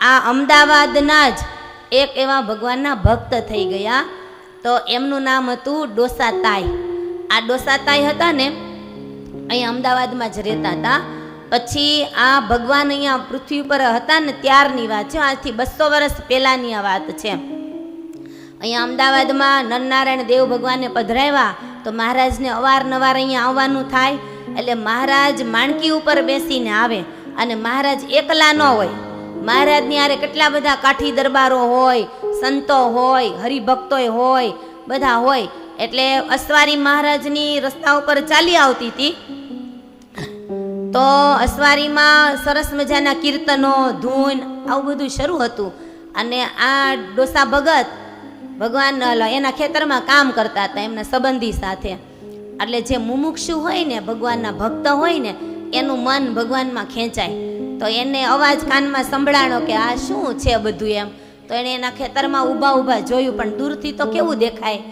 આ અમદાવાદના જ એક એવા ભગવાનના ભક્ત થઈ ગયા. તો એમનું નામ હતું ડોસાતાઈ આ ડોસાતાઈ હતા ને, અહીંયા અમદાવાદમાં જ રહેતા હતા. પછી આ ભગવાન અહીંયા પૃથ્વી પર હતા ને ત્યારની વાત છે, આજથી બસો વર્ષ પહેલાંની આ વાત છે. અહીંયા અમદાવાદમાં નરનારાયણ દેવ ભગવાનને પધરાવ્યા, તો મહારાજને અવારનવાર અહીંયા આવવાનું થાય. એટલે મહારાજ માણકી ઉપર બેસીને આવે અને મહારાજ એકલા ન હોય. મહારાજની આરે કેટલા બધા કાઠી દરબારો હોય, સંતો હોય, હરિભક્તોય હોય, બધા હોય. એટલે અસવારી મહારાજની રસ્તા ઉપર ચાલી આવતી હતી. તો અસવારીમાં સરસ મજાના કીર્તનો, ધૂન, આવું બધું શરૂ હતું. અને આ ડોસા ભગત ભગવાન એના ખેતરમાં કામ કરતા હતા, એમના સંબંધી સાથે. એટલે જે મુમુક્ષુ હોય ને, ભગવાનના ભક્ત હોય ને, એનું મન ભગવાનમાં ખેંચાય. તો એને અવાજ કાનમાં સંભળાણો કે આ શું છે બધું એમ. તો એણે એના ખેતરમાં ઊભા ઊભા જોયું, પણ દૂરથી તો કેવું દેખાય?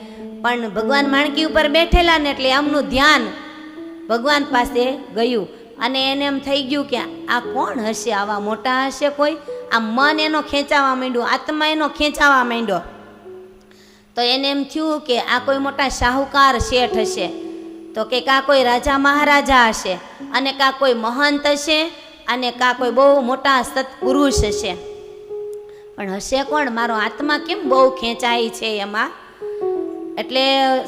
પણ ભગવાન માણકી ઉપર બેઠેલા ને એટલે એમનું ધ્યાન ભગવાન પાસે ગયું. અને એને એમ થઈ ગયું કે આ કોણ હશે? આવા મોટા હશે કોઈ? આ મન એનો ખેંચાવા માંડ્યું, આત્મા એનો ખેંચાવા માંડ્યો. તો એને એમ થયું કે આ કોઈ મોટા શાહુકાર શેઠ હશે. તો કે કા કોઈ રાજા મહારાજા હશે? અને કા કોઈ મહંત હશે? અને કા કોઈ બહુ મોટા સત્પુરુષ હશે. પણ હશે કોણ? મારો આત્મા કેમ બહુ ખેંચાય છે એમાં? એટલે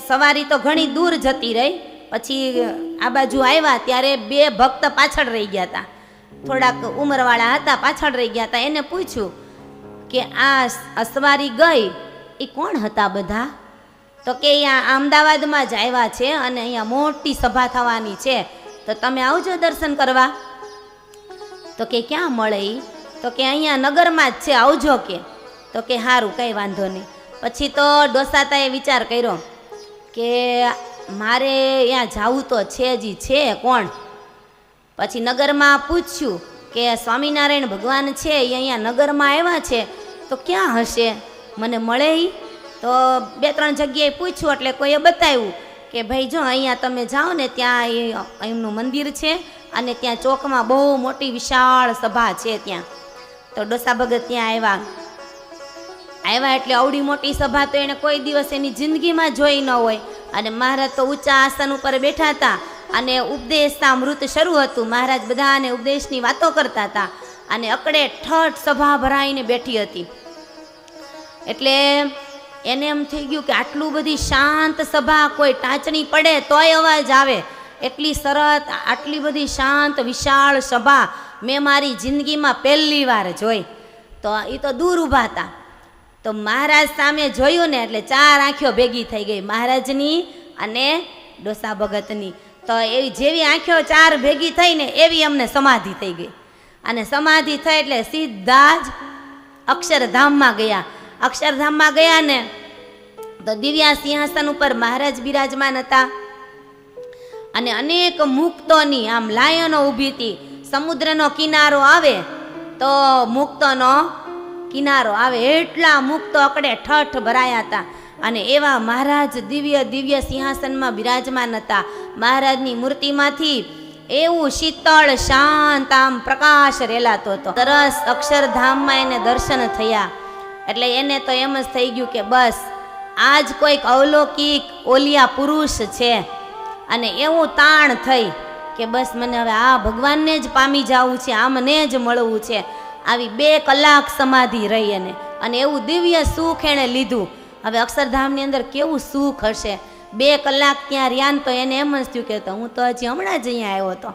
સવારી તો ઘણી દૂર જતી રહી. પછી આ બાજુ આવ્યા ત્યારે બે ભક્ત પાછળ રહી ગયા હતા થોડાક ઉંમરવાળા હતા, પાછળ રહી ગયા હતા એને પૂછ્યું કે આ અસવારી ગઈ? એ કોણ હતા બધા? તો કે અહીંયા અમદાવાદમાં જ આવ્યા છે અને અહીંયા મોટી સભા થવાની છે. તો તમે આવજો દર્શન કરવા. તો કે ક્યાં મળે એ તો કે અહીંયા નગરમાં જ છે, આવજો કે. તો કે સારું કંઈ વાંધો નહીં. પછી તો ડોસાતાએ વિચાર કર્યો કે મારે અહીંયા જાવું તો છે જ છે, કોણ? પછી નગરમાં પૂછ્યું કે સ્વામિનારાયણ ભગવાન છે એ અહીંયા નગરમાં આવ્યા છે, તો ક્યાં હશે? મને મળે ઈ? તો બે ત્રણ જગ્યાએ પૂછ્યું, એટલે કોઈએ બતાવ્યું કે ભાઈ જો અહીંયા તમે જાઓ ને ત્યાં એ એમનું મંદિર છે અને ત્યાં ચોકમાં બહુ મોટી વિશાળ સભા છે ત્યાં. તો ડોસા ભગત ત્યાં આવ્યા. આવ્યા એટલે અવડી મોટી સભા તો એણે કોઈ દિવસ એની જિંદગીમાં જોઈ ન હોય. અને મહારાજ તો ઊંચા આસન ઉપર બેઠા હતા અને ઉપદેશતા મૃત શરૂ હતું. મહારાજ બધાને ઉપદેશની વાતો કરતા હતા અને અકડે ઠઠ સભા ભરાઈને બેઠી હતી. એટલે એને એમ થઈ ગયું કે આટલું બધી શાંત સભા કોઈ ટાંચણી પડે તોય અવાજ આવે. એટલી સરસ, આટલી બધી શાંત, વિશાળ સભા મેં મારી જિંદગીમાં પહેલી વાર જોઈ. તો એ તો દૂર ઊભા હતા. તો મહારાજ સામે જોયું ને એટલે ચાર આંખીઓ ભેગી થઈ ગઈ, મહારાજની અને ડોસા ભગતની. તો એવી જેવી આંખો ચાર ભેગી થઈ ને એવી અમને સમાધિ થઈ ગઈ. અને સમાધિ થઈ એટલે સીધા જ અક્ષરધામમાં ગયા. અક્ષરધામમાં ગયા ને તો દિવ્યા સિંહાસન ઉપર મહારાજ બિરાજમાન હતા. અને અનેક મુક્તોની, આમ લાયનો ઊભી હતી. સમુદ્રનો કિનારો આવે તો મુક્તોનો કિનારો આવે. એટલા મુક્તો અકડે ઠઠ ભરાયા હતા. અને એવા મહારાજ દિવ્ય દિવ્ય સિંહાસનમાં બિરાજમાન હતા. મહારાજની મૂર્તિમાંથી એવું શીતળ, શાંત, આમ પ્રકાશ રેલાતો હતો. સરસ અક્ષરધામમાં એને દર્શન થયા. એટલે એને તો એમ જ થઈ ગયું કે બસ, આજ કોઈક અવલૌકિક ઓલિયા પુરુષ છે. અને એવું તાણ થઈ કે બસ મને હવે આ ભગવાનને જ પામી જવું છે, આમને જ મળવું છે. આવી બે કલાક સમાધિ રહી એને. અને એવું દિવ્ય સુખ એણે લીધું. હવે અક્ષરધામની અંદર કેવું સુખ હશે? બે કલાક ત્યાં રહ્યા તો એને એમ જ થયું કે હું તો હજી હમણાં જ અહીંયા આવ્યો હતો.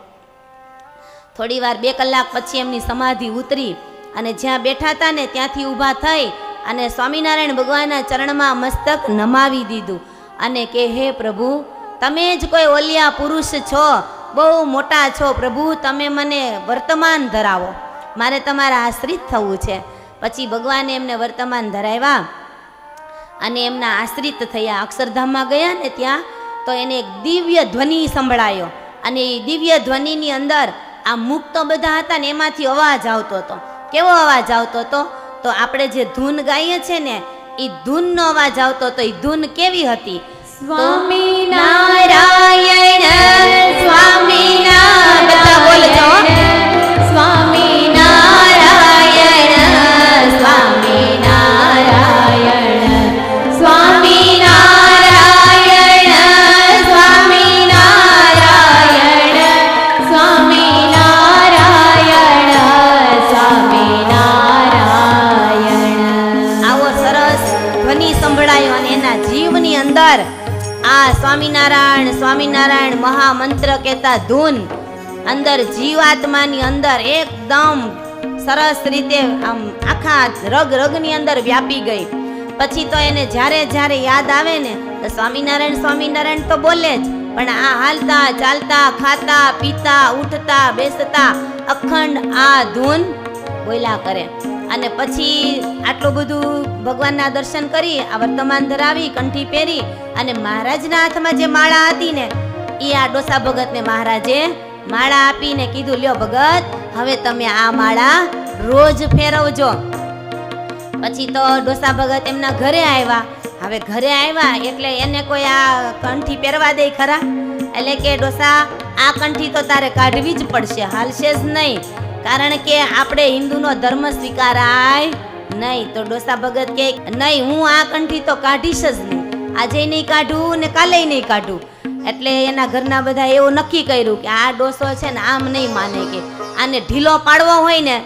થોડી વાર બે કલાક પછી એમની સમાધિ ઉતરી અને જ્યાં બેઠા હતા ને ત્યાંથી ઊભા થઈ અને સ્વામિનારાયણ ભગવાનના ચરણમાં મસ્તક નમાવી દીધું. અને કે, હે પ્રભુ તમે જ કોઈ ઓલિયા પુરુષ છો, બહુ મોટા છો પ્રભુ, તમે મને વર્તમાન ધરાવો. મારે તમારા આશ્રિત થવું છે. પછી ભગવાને એમને વર્તમાન ધરાવ્યા અને એમના આશ્રિત થયા. અક્ષરધામમાં ગયા ને ત્યાં તો એને એક દિવ્ય ધ્વનિ સંભળાયો અને એ દિવ્ય ધ્વનિની અંદર આ મુક્ત બધા હતા ને એમાંથી અવાજ આવતો હતો. કેવો અવાજ આવતો હતો? તો આપણે જે ધૂન ગાઈએ છે ને એ ધૂનનો અવાજ આવતો હતો. એ ધૂન કેવી હતી? સ્વામિનારાયણ સ્વામિનારાયણ સ્વામિનારાયણ સ્વામિનારાયણ મહામંત્ર કહેતા ધૂન અંદર જીવાત્માની અંદર એકદમ સરસ રીતે આમ આખા રગ રગની અંદર વ્યાપી ગઈ. પછી તો એને જ્યારે જ્યારે યાદ આવે ને, તો સ્વામિનારાયણ સ્વામિનારાયણ તો બોલે જ, પણ આ હાલતા ચાલતા, ખાતા, પીતા, ઉઠતા, બેસતા અખંડ આ ધૂન બોલ્યા કરે. અને પછી આટલું બધું ભગવાનના દર્શન કરી, આ વર્તમાન ધરાવી, કંઠી પહેરી અને મહારાજના હાથમાં જે માળા હતી ને, એ આ ડોસા ભગતને મહારાજે માળા આપીને કીધું, લ્યો ભગત, હવે તમે આ માળા રોજ ફેરવજો. પછી તો ડોસા ભગત એમના ઘરે આવ્યા. હવે ઘરે આવ્યા એટલે એને કોઈ આ કંઠી પહેરવા દે ખરા? એટલે કે ડોસા, આ કંઠી તો તારે કાઢવી જ પડશે, હાલશે જ નહીં. કારણ કે આપણે હિન્દુનો ધર્મ સ્વીકારાય નહીં. તો ડોસા ભગત કે, નહીં, હું આ કંઠી તો કાઢીશ જ નહીં. આજે નહીં કાઢું ને કાલે નહીં કાઢું. એટલે એના ઘરના બધા એવું નક્કી કર્યું કે આ ડોસો છે ને આમ નહીં માને કે. આને ઢીલો પાડવો હોય ને,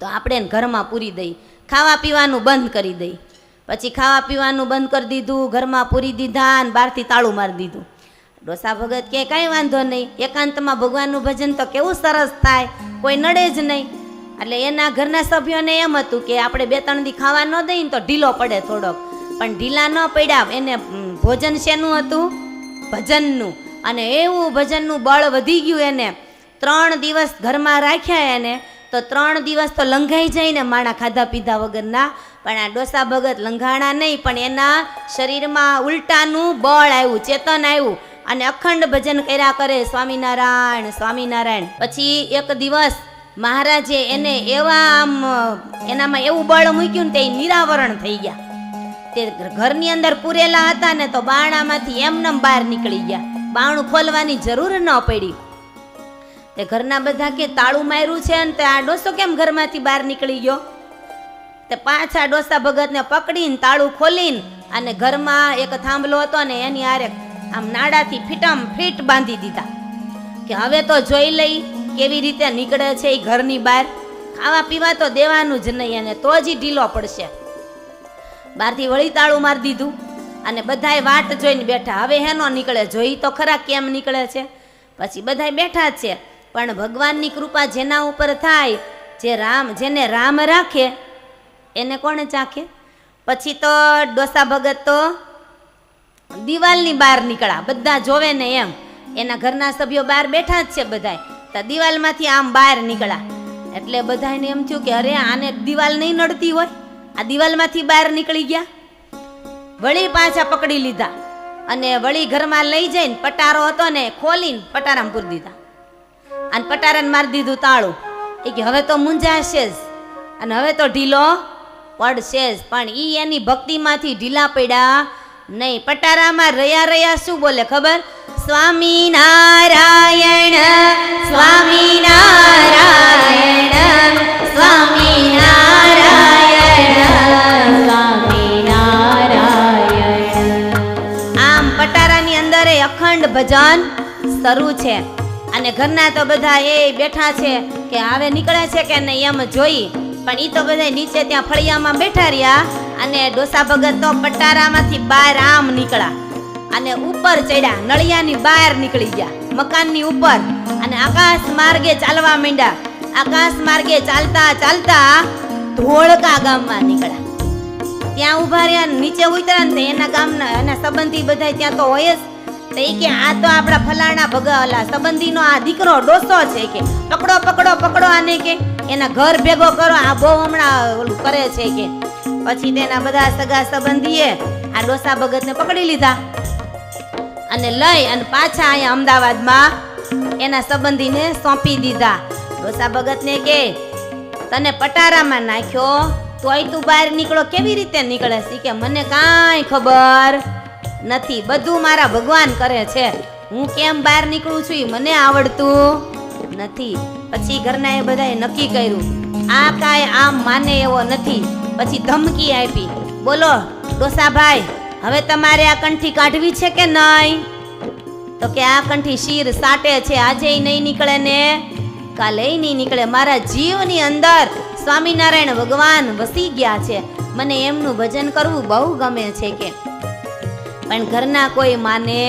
તો આપણે એને ઘરમાં પૂરી દઈ. ખાવા પીવાનું બંધ કરી દઈ. પછી ખાવા પીવાનું બંધ કરી દીધું, ઘરમાં પૂરી દીધા અને બહારથી તાળું મારી દીધું. ડોસા ભગત કે કાંઈ વાંધો નહીં. એકાંતમાં ભગવાનનું ભજન તો કેવું સરસ થાય. કોઈ નડે જ નહીં. એટલે એના ઘરના સભ્યોને એમ હતું કે આપણે બે ત્રણ દી ખાવા ન દઈએ તો ઢીલો પડે થોડોક. પણ ઢીલા ન પડ્યા એને ભોજન શેનું હતું? ભજનનું. અને એવું ભજનનું બળ વધી ગયું એને. ત્રણ દિવસ ઘરમાં રાખ્યા એને. તો ત્રણ દિવસ તો લંઘાઈ જાય ને માણા ખાધા પીધા વગરના. પણ આ ડોસા ભગત લંઘાણા નહીં, પણ એના શરીરમાં ઉલટાનું બળ આવ્યું, ચેતન આવ્યું. અને અખંડ ભજન કર્યા કરે સ્વામિનારાયણ સ્વામિનારાયણ. પછી એક દિવસ મહારાજે એને એવા આમ, એનામાં એવું બળ મૂક્યું ને તે નિરાવરણ થઈ ગયા. તે ઘરની અંદર પૂરેલા હતા ને તો બાણામાંથી એમનેમ બહાર નીકળી ગયા. બાણું ખોલવાની જરૂર ન પડી. તે ઘરના બધા કે, તાળું માર્યું છે ને તે આ ડોસો કેમ ઘરમાંથી બહાર નીકળી ગયો? તે પાછા ડોસા ભગતને પકડીને તાળું ખોલીને અને ઘરમાં એક થાંભલો હતો ને એની આરે આમ નાડાથી ફીટમ ફીટ બાંધી દીધા. કે હવે તો જોઈ લઈ કેવી રીતે નીકળે છે એ ઘરની બહાર. ખાવા પીવા તો દેવાનું જ નહીં અને તો જ ઢીલો પડશે. બહારથી વળી તાળું મારી દીધું અને બધાય વાટ જોઈને બેઠા. હવે હેનો નીકળે, જોઈ તો ખરા કેમ નીકળે છે? પછી બધાય બેઠા જ છે. પણ ભગવાનની કૃપા જેના ઉપર થાય, જે રામ, જેને રામ રાખે, એને કોણે ચાખે? પછી તો ડોસા ભગત તો દિવાલની બહાર નીકળ્યા બધા જોવે ને એમ. એના ઘરના સભ્યો બહાર બેઠા જ છે બધાય. તો દિવાલમાંથી આમ બહાર નીકળ્યા એટલે બધાને એમ થયું કે અરે, આને દિવાલ નહીં નડતી હોય. આ દિવાલમાંથી બહાર નીકળી ગયા. વળી પાછા પકડી લીધા. અને વળી ઘરમાં લઈ જઈને પટારો હતો ને, ખોલીને પટારામાં પૂરી દીધા. અને પટારાને મારી દીધું તાળું. એ કે, હવે તો મૂંઝાશે જ. અને હવે તો ઢીલો પડશે જ. પણ એ એની ભક્તિમાંથી ઢીલા પડ્યા. નહીં, પટારામાં રહ્યા રહ્યા શું બોલે ખબર? સ્વામી નારાયણ સ્વામી નારાયણ સ્વામી નારાયણ સ્વામી નારાયણ આમ પટારાની અંદર એ અખંડ ભજન શરૂ છે. અને ઘરના તો બધા એ બેઠા છે કે હવે નીકળે છે કે નહીં એમ જોઈ. પણ એ તો બધા નીચે ત્યાં ફળિયામાં બેઠા રહ્યા. અને ડોસા ભગત તો પટારામાંથી બહાર આમ નીકળ્યા. અને ઉપર ચડ્યા, નળિયાની બહાર નીકળી ગયા. મકાનની ઉપર અને આકાશ માર્ગે ચાલવા માંડ્યા. આકાશ માર્ગે ચાલતા ચાલતા ધોળકા ગામમાં નીકળ્યા. ત્યાં ઊભા રહ્યા, નીચે ઉતર્યા ને એના ગામના, એના સંબંધી બધા ત્યાં તો હોય જ. તો કે આ તો આપણા ફલાણા ભગવાલા, સંબંધીનો આ દીકરો ડોસો છે કે. પકડો પકડો પકડો આને કે. એના ઘર ભેગો કરો, આ બહુ હમણાં ઓલું કરે છે કે. પછી તેના બધા સગા સંબંધીએ આ ડોસા ભગતને પકડી લીધા. અને લઈ અને પાછા અહીંયા અમદાવાદમાં એના સંબંધીને સોંપી દીધા. ડોસા ભગતને કે, તને પટારામાં નાખ્યો, તોય તું બહાર નીકળો, કેવી રીતે નીકળે? કે, મને કાંઈ ખબર નથી, બધું મારા ભગવાન કરે છે. હું કેમ બહાર નીકળું છું એ મને આવડતું નથી. પછી ઘરના એ બધાએ નક્કી કર્યું, આ કાંઈ આમ માને એવો નથી. પછી ધમકી આપી, બોલો, ડોસાભાઈ, હવે તમારે આ કંઠી કાઢવી છે કે નહીં? તો કે આ કંઠી શીર સાટે છે આજે નહીં નીકળે ને. કાલે નહીં નીકળે, મારા જીવની અંદર સ્વામિનારાયણ ભગવાન વસી ગયા છે. મને એમનું ભજન કરવું બહુ ગમે છે કે પણ ઘરના કોઈ માને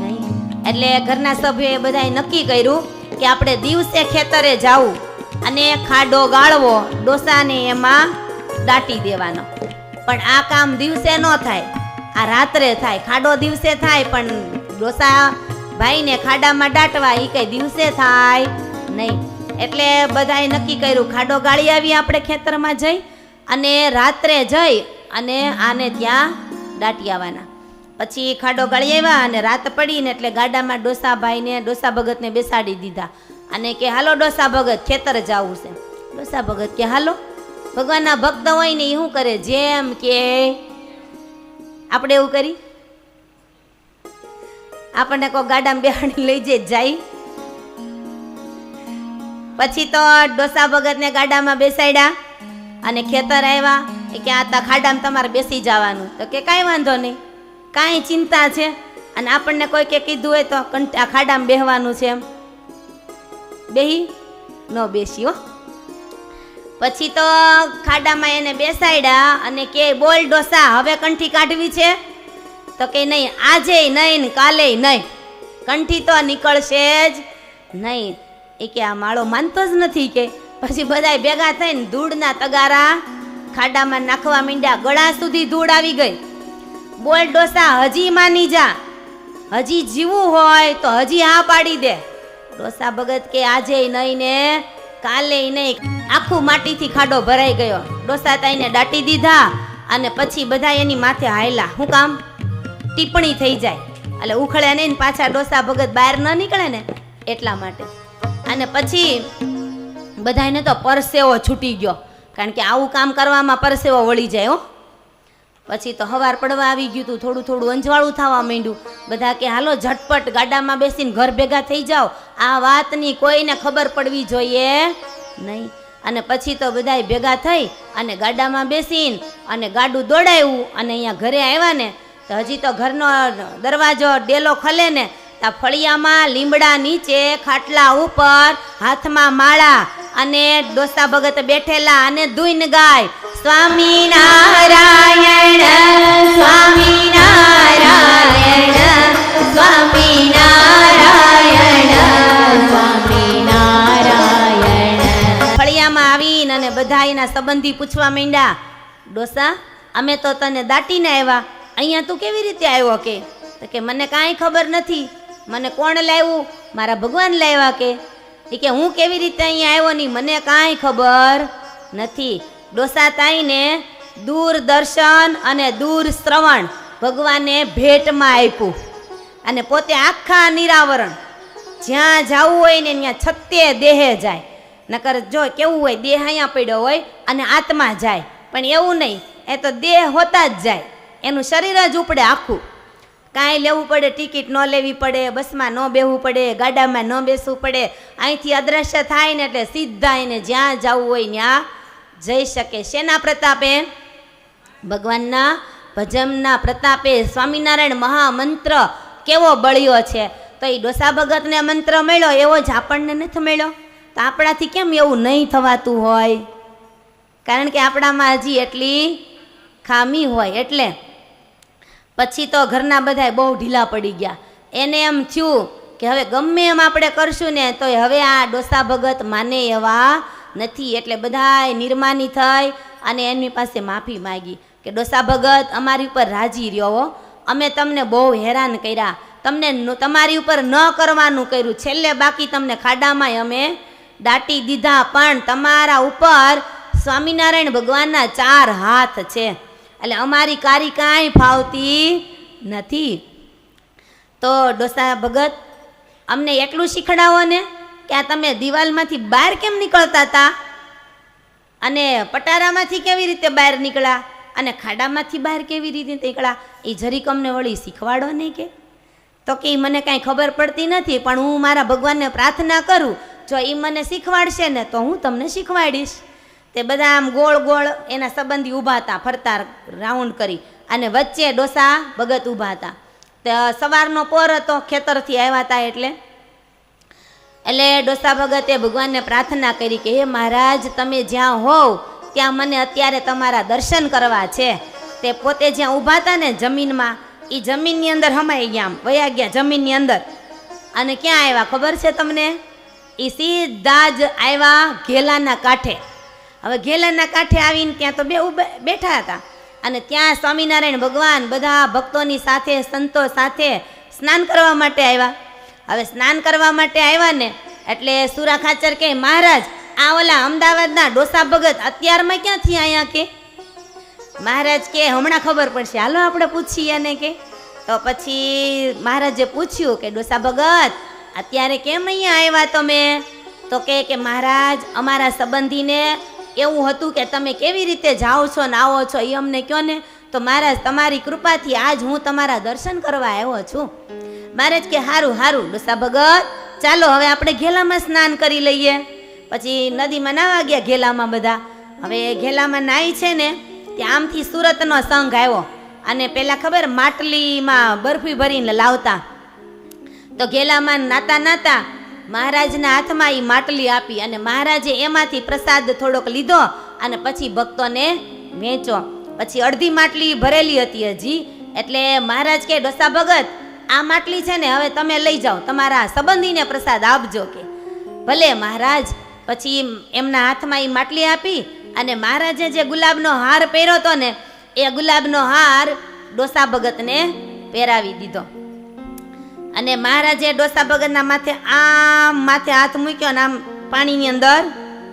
નહીં. એટલે ઘરના સભ્યોએ બધાએ નક્કી કર્યું કે આપણે દિવસે ખેતરે જાવું અને ખાડો ગાળવો, ડોસાને એમાં દાટી દેવાનો. પણ આ કામ દિવસે ન થાય. આ રાત્રે થાય. ખાડો દિવસે થાય, પણ ડોસા ભાઈને ખાડામાં દાટવા એ કઈ દિવસે થાય નહીં. એટલે બધાએ નક્કી કર્યું, ખાડો ગાળી આવી આપણે ખેતરમાં જઈ અને રાત્રે જઈ અને આને ત્યાં દાટી આવવાના. પછી ખાડો ગાળી આવ્યા અને રાત પડીને એટલે ગાડામાં ડોસા ભાઈને ડોસા ભગતને બેસાડી દીધા. અને કે, હાલો ડોસા ભગત ખેતર જવું છે. ડોસા ભગત કે, હાલો. ભગવાનના ભક્ત હોય ને એ શું કરે? જેમ કે આપણે એવું કરી? આપણને કોઈ ગાડામાં બેહાડી લઈ જઈ જાય. પછી તો ડોસા ભગતને ગાડામાં બેસાડ્યા અને ખેતર આવ્યા. કે, આ તા ખાડામાં તમારે બેસી જવાનું. તો કે, કાંઈ વાંધો નહીં. કાંઈ ચિંતા છે? અને આપણને કોઈ કે કીધું હોય તો કંટા ખાડામાં બેહવાનું છે એમ. બેહી? ન બેસી પછી તો ખાડામાં એને બેસાડ્યા અને કે બોલ ડોસા, હવે કંઠી કાઢવી છે? તો કે નહીં, આજે નહીં ને કાલે નહીં. કંઠી તો નીકળશે જ નહીં. એ કે આ માળો માનતો જ નથી કે. પછી બધાય ભેગા થઈને ધૂળના તગારા ખાડામાં નાખવા માંડ્યા. ગળા સુધી ધૂળ આવી ગઈ. બોલ ડોસા, હજી માની જા. હજી જીવવું હોય તો હજી હા પાડી દે. ડોસા ભગત કે આજે નહીં ને, કાલે નહીં. આખું માટીથી ખાડો ભરાઈ ગયો. ડોસા તાઈને દાટી દીધા અને પછી બધા એની માથે હાયલા. શું કામ? ટિપ્પણી થઈ જાય. એટલે ઉખળે નહીં પાછા ડોસા ભગત બહાર ન નીકળે ને એટલા માટે. અને પછી બધાને તો પરસેવો છૂટી ગયો. કારણ કે આવું કામ કરવામાં પરસેવો વળી જાય, હો. પછી તો હવાર પડવા આવી ગયું તું, થોડું થોડું અંજવાળું થવા માંડ્યું. બધા કે, હાલો, ઝટપટ ગાડામાં બેસીને ઘર ભેગા થઈ જાઓ. આ વાતની કોઈને ખબર પડવી જોઈએ નહીં. અને પછી તો બધાય ભેગા થઈ અને ગાડામાં બેસીને અને ગાડું દોડાવ્યું અને અહીંયા ઘરે આવ્યા ને, તો હજી તો ઘરનો દરવાજો, ડેલો ખલે ને, તો ફળિયામાં લીમડા નીચે, ખાટલા ઉપર, હાથમાં માળા અને ડોસા ભગત બેઠેલા અને ધૂઈને ગાય. સ્વામી નારાયણ સ્વામી નારાયણ ફળિયામાં આવીને અને બધા એના સંબંધી પૂછવા માંડ્યા, ડોસા, અમે તો તને દાટીને આવ્યા. અહીંયા તું કેવી રીતે આવ્યો કે? તો કે મને કાંઈ ખબર નથી. મને કોણ લાવ્યું? મારા ભગવાન લાવ્યા કે? એ કે હું કેવી રીતે અહીંયા આવ્યો નહીં મને કાંઈ ખબર નથી. ડોસા તાઈને દૂરદર્શન અને દૂર શ્રવણ ભગવાને ભેટમાં આપ્યું. અને પોતે આખા નિરાવરણ, જ્યાં જવું હોય ને ત્યાં છત્તે દેહે જાય. નકર જો કેવું હોય, દેહ અહીંયા પડ્યો હોય અને આત્મા જાય. પણ એવું નહીં, એ તો દેહ હોતા જ જાય. એનું શરીર જ ઉપડે આખું. કાંઈ લેવું પડે, ટિકિટ ન લેવી પડે, બસમાં ન બેહવું પડે, ગાડામાં ન બેસવું પડે. અહીંથી અદ્રશ્ય થાય ને એટલે સીધા એને જ્યાં જવું હોય ત્યાં જઈ શકે. શેના પ્રતાપે? ભગવાનના ભજનના પ્રતાપે સ્વામિનારાયણ મહામંત્ર કેવો બળ્યો છે? તો એ ડોસા ભગતને મંત્ર મળ્યો, એવો જ આપણને નથી મળ્યો. તો આપણાથી કેમ એવું નહીં થવાતું હોય? કારણ કે આપણામાં હજી એટલી ખામી હોય. એટલે પછી તો ઘરના બધા બહુ ઢીલા પડી ગયા. એને એમ થયું કે હવે ગમે એમ આપણે કરશું ને, તો હવે આ ડોસા ભગત માને એવા નથી એટલે બધાય નિર્માની થઈ અને એમની પાસે માફી માગી કે ડોસા ભગત અમારી ઉપર રાજી રહ્યો અમે તમને બહુ હેરાન કર્યા. તમને તમારી ઉપર ન કરવાનું કર્યું. છેલ્લે બાકી તમને ખાડામાં અમે દાટી દીધા. પણ તમારા ઉપર સ્વામિનારાયણ ભગવાનના ચાર હાથ છે. એટલે અમારી કારી કાંઈ ફાવતી નથી. તો ડોસા ભગત, અમને એટલું શીખડાવો ને? કે આ તમે દિવાલમાંથી બહાર કેમ નીકળતા હતા અને પટારામાંથી કેવી રીતે બહાર નીકળ્યા? અને ખાડામાંથી બહાર કેવી રીતે નીકળ્યા? એ જરીક અમને વળી શીખવાડો નહીં કે? તો કે એ મને કાંઈ ખબર પડતી નથી, પણ હું મારા ભગવાનને પ્રાર્થના કરું, જો એ મને શીખવાડશે ને, તો હું તમને શીખવાડીશ. તે બધા આમ ગોળ ગોળ એના સંબંધી ઊભા હતા, ફરતા રાઉન્ડ કરી, અને વચ્ચે ડોસા ભગત ઊભા હતા. તે સવારનો પોર હતો, ખેતરથી આવ્યા હતા એટલે એટલે ડોસા ભગતે ભગવાનને પ્રાર્થના કરી કે, હે મહારાજ, તમે જ્યાં હોવ, ત્યાં મને અત્યારે તમારા દર્શન કરવા છે. તે પોતે જ્યાં ઊભા હતા ને જમીનમાં એ જમીનની અંદર હમાઈ ગયા આમ, વયા ગયા જમીનની અંદર. અને ક્યાં આવ્યા ખબર છે તમને? એ સીધા જ આવ્યા ઘેલાના કાંઠે. હવે ઘેલાના કાંઠે આવીને ત્યાં તો બે બેઠા હતા. અને ત્યાં સ્વામિનારાયણ ભગવાન બધા ભક્તોની સાથે, સંતો સાથે સ્નાન કરવા માટે આવ્યા. હવે સ્નાન કરવા માટે આવ્યા ને, એટલે સુરા ખાચર કે, મહારાજ, આ ઓલા અમદાવાદના ડોસા ભગત અત્યારમાં ક્યાંથી અહીંયા કે? મહારાજ કે, હમણાં ખબર પડશે. હાલો, આપણે પૂછીએ ને કે. તો પછી મહારાજે પૂછ્યું કે, ડોસા ભગત, અત્યારે કેમ અહીંયા આવ્યા તમે? તો કે કે, મહારાજ, અમારા સંબંધીને એવું હતું કે, તમે કેવી રીતે જાઓ છો ને આવો છો એ અમને કહો ને? તો મહારાજ, તમારી કૃપાથી આજ હું તમારા દર્શન કરવા આવ્યો છું. મહારાજ કે, હારું હારું ડોસા ભગત, ચાલો હવે આપણે ઘેલામાં સ્નાન કરી લઈએ. પછી નદીમાં નાવા ગયા ઘેલામાં બધા. હવે ઘેલામાં નાઈ છે ને ત્યાં આમથી સુરતનો સંઘ આવ્યો. અને પેલા ખબર, માટલીમાં બરફી ભરીને લાવતા. તો ઘેલામાં નાતા નાતા મહારાજના હાથમાં એ માટલી આપી અને મહારાજે એમાંથી પ્રસાદ થોડોક લીધો અને પછી ભક્તોને વેચો પછી અડધી માટલી ભરેલી હતી હજી. એટલે મહારાજ કે, ડોસા ભગત આ માટલી છે ને, હવે તમે લઈ જાઓ. તમારા સંબંધીને પ્રસાદ આપજો કે. ભલે મહારાજ, પછી એમના હાથમાં એ માટલી આપી અને મહારાજે જે ગુલાબનો હાર પહેર્યો હતો ને, એ ગુલાબનો હાર ડોસા ભગતને પહેરાવી દીધો. અને મહારાજે ડોસા ભગતના માથે આમ માથે હાથ મૂક્યો ને આમ પાણીની અંદર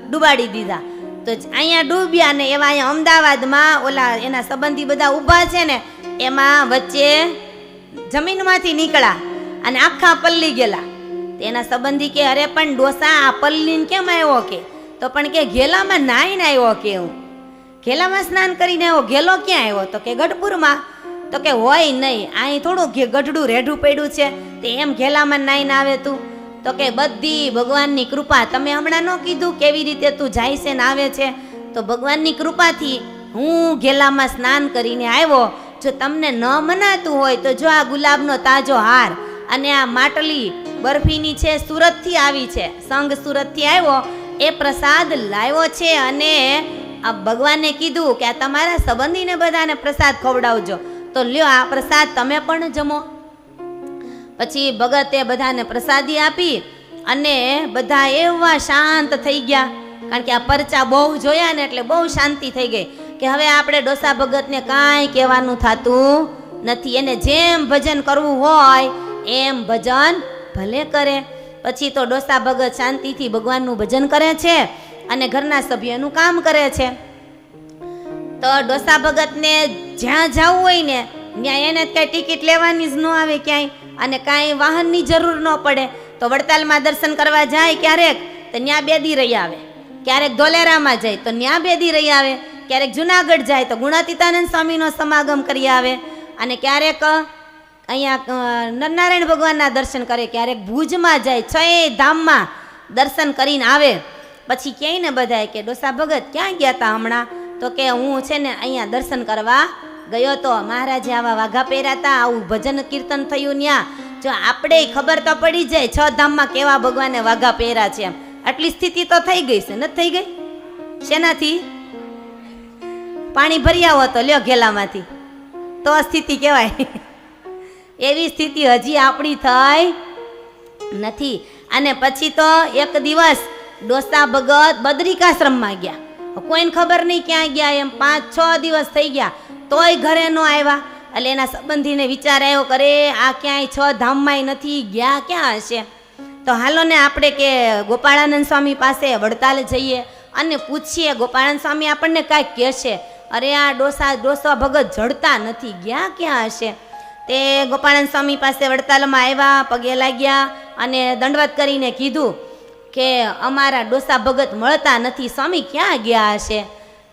ડુબાડી દીધા. તો અહીંયા ડૂબ્યા ને એવા અહીંયા અમદાવાદમાં ઓલા એના સંબંધી બધા ઊભા છે ને, એમાં વચ્ચે જમીનમાંથી નીકળ્યા અને આખા પલ્લી ગયેલા. તેના સંબંધી કે, અરે, પણ ડોસા, આ પલ્લીને કેમ આવ્યો કે? તો પણ કે, ઘેલામાં નાહીને આવ્યો કે હું? ઘેલામાં સ્નાન કરીને આવ્યો? ઘેલો ક્યાં આવ્યો? તો કે, ગઢપુરમાં. તો કે, હોય નહીં અહીં થોડું ગઢડું રેઢું પડ્યું છે, તે એમ ઘેલામાં નાઈને આવે તું. તો કે, બધી ભગવાનની કૃપા, તમે હમણાં ન કીધું કેવી રીતે તું જાય છે ને આવે છે? તો ભગવાનની કૃપાથી હું ઘેલામાં સ્નાન કરીને આવ્યો જો તમને ન મનાતું હોય તો જો આ ગુલાબનો તાજો હાર અને આ માટલી બરફીની છે સુરતથી આવી છે. સંઘ સુરતથી આવ્યો, એ પ્રસાદ લાવ્યો છે અને આ ભગવાને કીધું કે આ તમારા સંબંધીને બધાને પ્રસાદ ખવડાવજો. તો લ્યો, આ પ્રસાદ તમે પણ જમો. પછી ભગતે બધાને પ્રસાદી આપી અને બધા એવા શાંત થઈ ગયા. કારણ કે આ પરચા બહુ જોયા ને એટલે બહુ શાંતિ થઈ ગઈ. કે હવે આપણે ડોસા ભગતને કાંઈ કહેવાનું થતું નથી. એને જેમ ભજન કરવું હોય, એમ ભજન ભલે કરે. પછી તો ડોસા ભગત શાંતિથી ભગવાનનું ભજન કરે છે અને ઘરના સભ્યનું કામ કરે છે. તો ડોસા ભગતને જ્યાં જવું હોય ને, ત્યાં એને કાંઈ ટિકિટ લેવાની જ ન આવે ક્યાંય અને કાંઈ વાહનની જરૂર ન પડે. તો વડતાલમાં દર્શન કરવા જાય ક્યારેક, તો ત્યાં બેદી રહી આવે. ક્યારેક ધોલેરામાં જાય, તો ત્યાં બેદી રહી આવે. ક્યારેક જુનાગઢ જાય તો ગુણાતીતાનંદ સ્વામીનો સમાગમ કરી આવે અને ક્યારેક અહીંયા નરનારાયણ ભગવાનના દર્શન કરે, ક્યારેક ભુજમાં જાય છ ધામમાં દર્શન કરીને આવે. પછી ક્યાંય ને બધાય કે ડોસા ભગત ક્યાં ગયા હતા હમણાં? તો કે હું છે ને અહીંયા દર્શન કરવા ગયો તો મહારાજે આવા વાઘા પહેર્યા હતા આવું ભજન કીર્તન થયું ન્યા. જો આપણે ખબર તો પડી જાય, છ ધામમાં કેવા ભગવાને વાઘા પહેર્યા છે એમ. આટલી સ્થિતિ તો થઈ ગઈ છે, નથી થઈ ગઈ? શેનાથી? પાણી ભરી આવો તો લ્યો ઘેલામાંથી. તો આ સ્થિતિ કહેવાય. એવી સ્થિતિ હજી આપણી થઈ નથી. અને પછી તો એક દિવસ ડોસા ભગત બદ્રિકાશ્રમમાં ગયા. કોઈને ખબર નહીં ક્યાં ગયા એમ. પાંચ, છ દિવસ થઈ ગયા. તોય ઘરે ન આવ્યા. એટલે એના સંબંધીને વિચાર આવ્યો કરે આ ક્યાંય છ ધામમાંય નથી, ગયા ક્યાં હશે? તો હાલો ને આપણે કે ગોપાળાનંદ સ્વામી પાસે વડતાલ જઈએ અને પૂછીએ, ગોપાળાનંદ સ્વામી આપણને કાંઈક કહેશે. અરે આ ડોસા ડોસા ભગત જડતા નથી. ગયા ક્યાં હશે? તે ગોપાળાન સ્વામી પાસે વડતાલમાં આવ્યા, પગે લાગ્યા અને દંડવત કરીને કીધું કે અમારા ડોસા ભગત મળતા નથી. સ્વામી ક્યાં ગયા હશે?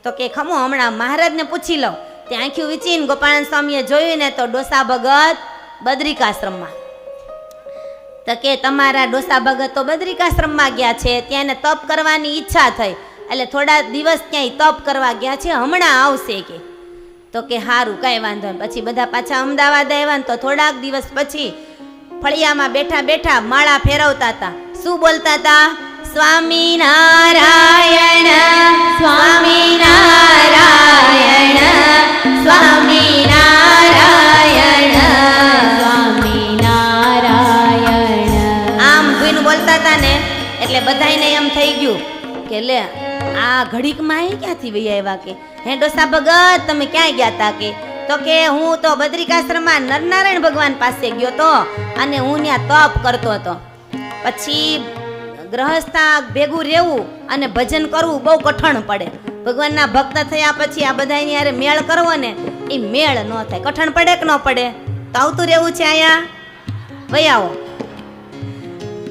તો કે, ખમો, હમણાં મહારાજને પૂછી લઉં. તે આંખ્યું વીચીને ગોપાળાનંદ સ્વામીએ જોયું ને તો ડોસા ભગત બદ્રિકાશ્રમમાં. તો કે, તમારા ડોસા ભગત તો બદ્રિકાશ્રમમાં ગયા છે. ત્યાં એને તપ કરવાની ઈચ્છા થઈ. એટલે થોડા દિવસ ક્યાંય તપ કરવા ગયા છે હમણાં આવશે કે. તો કે સારું કાંઈ વાંધો નહીં. પછી બધા પાછા અમદાવાદ આવ્યા ને તો થોડાક દિવસ પછી ફળિયામાં બેઠા બેઠા માળા ફેરવતા હતા શું બોલતા હતા સ્વામી નારાયણ સ્વામી નારાયણ સ્વામી નારાયણ સ્વામી નારાયણ આમ ભૂન બોલતા હતા ને એટલે બધાને એમ થઈ ગયું કે લે આ ઘડીકમાં અહીં ક્યાંથી વહી આવ્યા કે? હે ડોસા ભગત, તમે ક્યાં ગયા તા કે? તો કે હું તો બદ્રિકાશ્રમમાં નરનારાયણ ભગવાન પાસે ગયો તો, અને હું ત્યાં તપ કરતો હતો. પછી ગ્રહસ્થા ભેગું રહેવું અને ભજન કરવું બહુ કઠણ પડે. ભગવાનના ભક્ત થયા પછી આ બધા યારે મેળ કરવો ને, એ મેળ ન થાય. કઠણ પડે કે ન પડે? તો આવતું રહેવું છે અહીંયા? વહી આવો.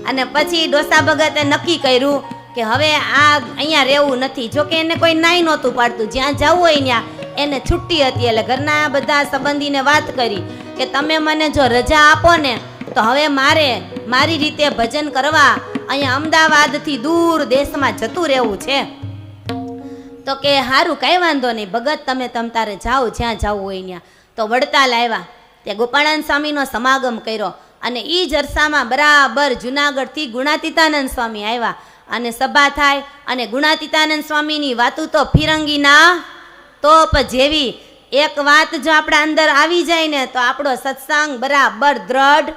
અને પછી ડોસા ભગતે નક્કી કર્યું કે હવે આ અહીંયા રહેવું નથી. જો કે એને કોઈ નાઈ નહોતું પાડતું. જ્યાં જવું હોય ત્યાં એને છુટ્ટી હતી. એટલે ઘરના બધા સંબંધીને વાત કરી કે તમે મને જો રજા આપો ને, તો હવે મારે મારી રીતે ભજન કરવા અહીંયા અમદાવાદથી દૂર દેશમાં જતું રહેવું છે. તો કે સારું કાંઈ વાંધો નહીં. ભગત, તમે તમ તારે જાઓ જ્યાં જવું હોય ત્યાં. તો વડતાલ આવ્યા. તે ગોપાળાન સ્વામીનો સમાગમ કર્યો. અને એ જરસામાં બરાબર જુનાગઢથી ગુણાતીતાનંદ સ્વામી આવ્યા. અને સભા થાય. અને ગુણાતીતાનંદ સ્વામીની વાતું તો ફિરંગીના તોપ જેવી. એક વાત જો આપણા અંદર આવી જાય ને તો આપણો સત્સંગ બરાબર દ્રઢ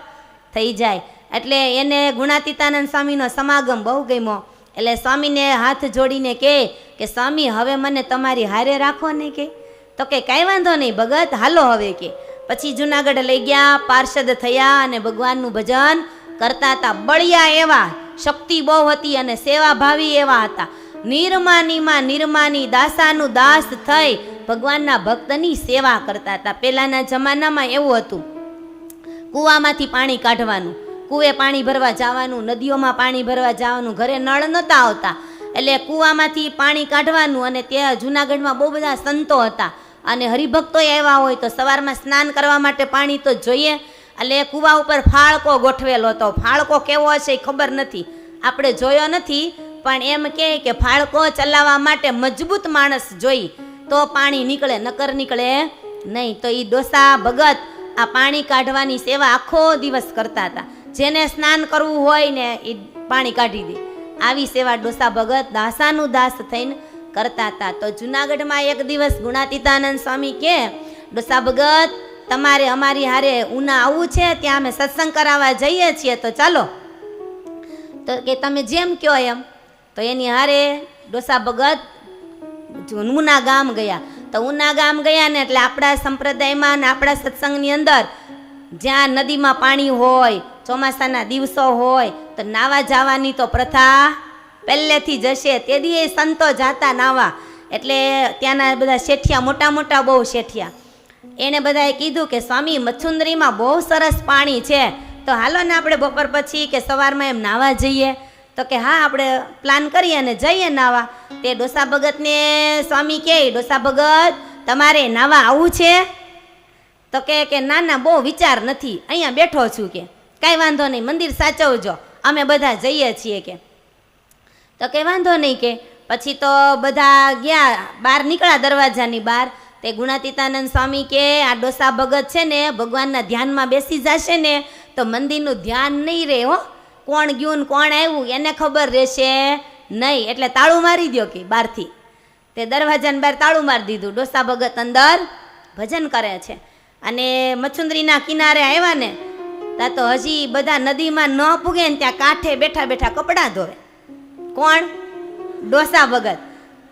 થઈ જાય. એટલે એને ગુણાતીતાનંદ સ્વામીનો સમાગમ બહુ ગમ્યો. એટલે સ્વામીને હાથ જોડીને કહે કે સ્વામી, હવે મને તમારી હારે રાખો ને કે? તો કે, કાંઈ વાંધો નહીં ભગત, હાલો હવે કે. પછી જુનાગઢ લઈ ગયા, પાર્ષદ થયા અને ભગવાનનું ભજન કરતા હતા બળિયા એવા શક્તિ બહુ હતી અને સેવાભાવી એવા હતા. નિર્માનીમાં નિર્માની દાસાનું દાસ થઈ ભગવાનના ભક્તની સેવા કરતા હતા. પહેલાના જમાનામાં એવું હતું. કૂવામાંથી પાણી કાઢવાનું, કૂવે પાણી ભરવા જવાનું, નદીઓમાં પાણી ભરવા જવાનું, ઘરે નળ નહોતા આવતા. એટલે કૂવામાંથી પાણી કાઢવાનું અને ત્યાં જુનાગઢમાં બહુ બધા સંતો હતા. અને હરિભક્તો આવ્યા હોય તો સવારમાં સ્નાન કરવા માટે પાણી તો જોઈએ એટલે કૂવા ઉપર ફાળકો ગોઠવેલો હતો. ફાળકો કેવો હશે એ ખબર નથી. આપણે જોયો નથી, પણ એમ કહે કે ફાળકો ચલાવવા માટે મજબૂત માણસ જોઈ તો પાણી નીકળે, નકર નીકળે નહીં. તો એ ડોસા, ભગત આ પાણી કાઢવાની સેવા આખો દિવસ કરતા હતા. જેને સ્નાન કરવું હોય ને એ પાણી કાઢી દે. આવી સેવા ડોસા, ભગત, દાસાનું દાસ થઈને કરતા હતા. તો જુનાગઢમાં એક દિવસ ગુણાતીતાનંદ સ્વામી કે ડોસા, ભગત તમારે અમારી હારે ઉના આવવું છે, ત્યાં અમે સત્સંગ કરાવવા જઈએ છીએ, તો ચાલો. તો કે તમે જેમ કહો એમ. તો એની હારે ડોસા ભગત ઉના ગામ ગયા. તો ઉના ગામ ગયા ને એટલે આપણા સંપ્રદાયમાં ને આપણા સત્સંગની અંદર જ્યાં નદીમાં પાણી હોય, ચોમાસાના દિવસો હોય, તો નાવા જવાની તો પ્રથા પહેલેથી જશે તે દી સંતો જાતા નાવા. એટલે ત્યાંના બધા શેઠિયા મોટા મોટા બહુ શેઠિયા. એણે બધાએ કીધું કે, સ્વામી, મચ્છુંદરીમાં બહુ સરસ પાણી છે. તો હાલો ને આપણે બપોર પછી કે સવારમાં એમ નાવા જઈએ. તો કે, હા, આપણે પ્લાન કરીએ અને જઈએ નાવા તે ડોસા ભગતને સ્વામી કહે, ડોસા ભગત, તમારે નાવા આવવું છે? તો કે કે, ના ના, બહુ વિચાર નથી. અહીંયા બેઠો છું કે, કાંઈ વાંધો નહીં, મંદિર સાચવજો. અમે બધા જઈએ છીએ કે. તો કે વાંધો નહીં કે. પછી તો બધા ગયા, બહાર નીકળ્યા દરવાજાની બહાર. તે ગુણાતીતાનંદ સ્વામી કે, આ ડોસા ભગત છે ને, ભગવાનના ધ્યાનમાં બેસી જશે ને, તો મંદિરનું ધ્યાન નહીં રહે હો. કોણ ગયું કોણ આવ્યું એને ખબર રહેશે નહીં. એટલે તાળું મારી દો કે બહારથી. તે દરવાજાને બહાર તાળું મારી દીધું. ડોસા ભગત અંદર ભજન કરે છે. અને મચ્છુંદરીના કિનારે આવ્યા ને, ત્યાં તો હજી બધા નદીમાં ન પૂગે ને ત્યાં કાંઠે બેઠા બેઠા કપડાં ધોવે. કોણ? ડોસા ભગત.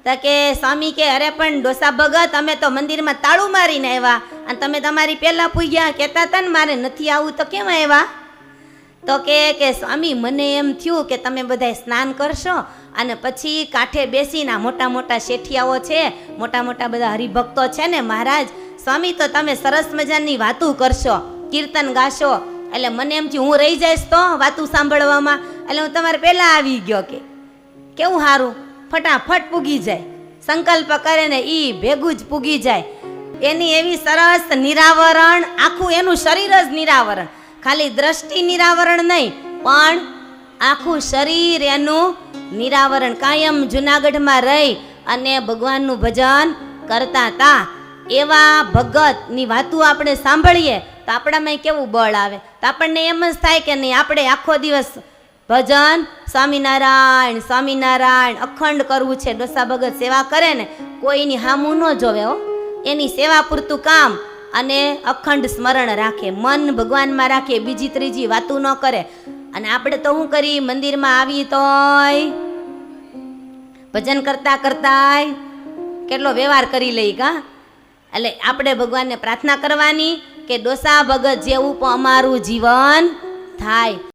તો કે, સ્વામી કે, અરે પણ ડોસા ભગત, અમે તો મંદિરમાં તાળું મારીને આવ્યા. અને તમે તમારી પહેલાં પૂગ્યા કહેતા હતા ને મારે નથી આવવું તો કેમ આવ્યા? તો કે કે સ્વામી, મને એમ થયું કે તમે બધા સ્નાન કરશો અને પછી કાંઠે બેસીને મોટા મોટા શેઠિયાઓ છે, મોટા મોટા બધા હરિભક્તો છે ને મહારાજ, સ્વામી, તો તમે સરસ મજાની વાતું કરશો, કીર્તન ગાશો. એટલે મને એમ થયું, હું રહી જઈશ તો વાતું સાંભળવામાં. એટલે હું તમારે પહેલાં આવી ગયો કે. કેવું સારું ફટાફટ પૂગી જાય. સંકલ્પ કરે ને ઈ ભેગું જ પૂગી જાય. એની એવી સરસ નિરાવરણ, આખું એનું શરીર જ નિરાવરણ. ખાલી દ્રષ્ટિ નિરાવરણ નહીં, પણ આખું શરીર એનું નિરાવરણ. કાયમ જુનાગઢમાં રહી અને ભગવાનનું ભજન કરતા હતા એવા ભગતની વાતું આપણે સાંભળીએ તો આપણામાં કેવું બળ આવે? તો આપણને એમ જ થાય કે નહીં, આપણે આખો દિવસ ભજન સ્વામિનારાયણ સ્વામિનારાયણ અખંડ કરવું છે. ડોસા ભગત સેવા કરે ને, કોઈની હામું ન જોવે હો. એની સેવા પૂરતું કામ અને અખંડ સ્મરણ રાખે. મન ભગવાનમાં રાખે, બીજી ત્રીજી વાતું ન કરે. અને આપણે તો શું કરી, મંદિરમાં આવી તોય ભજન કરતા કરતાય કેટલો વ્યવહાર કરી લઈ કા એટલે આપણે ભગવાનને પ્રાર્થના કરવાની કે ડોસા ભગત જેવું પણ અમારું જીવન થાય.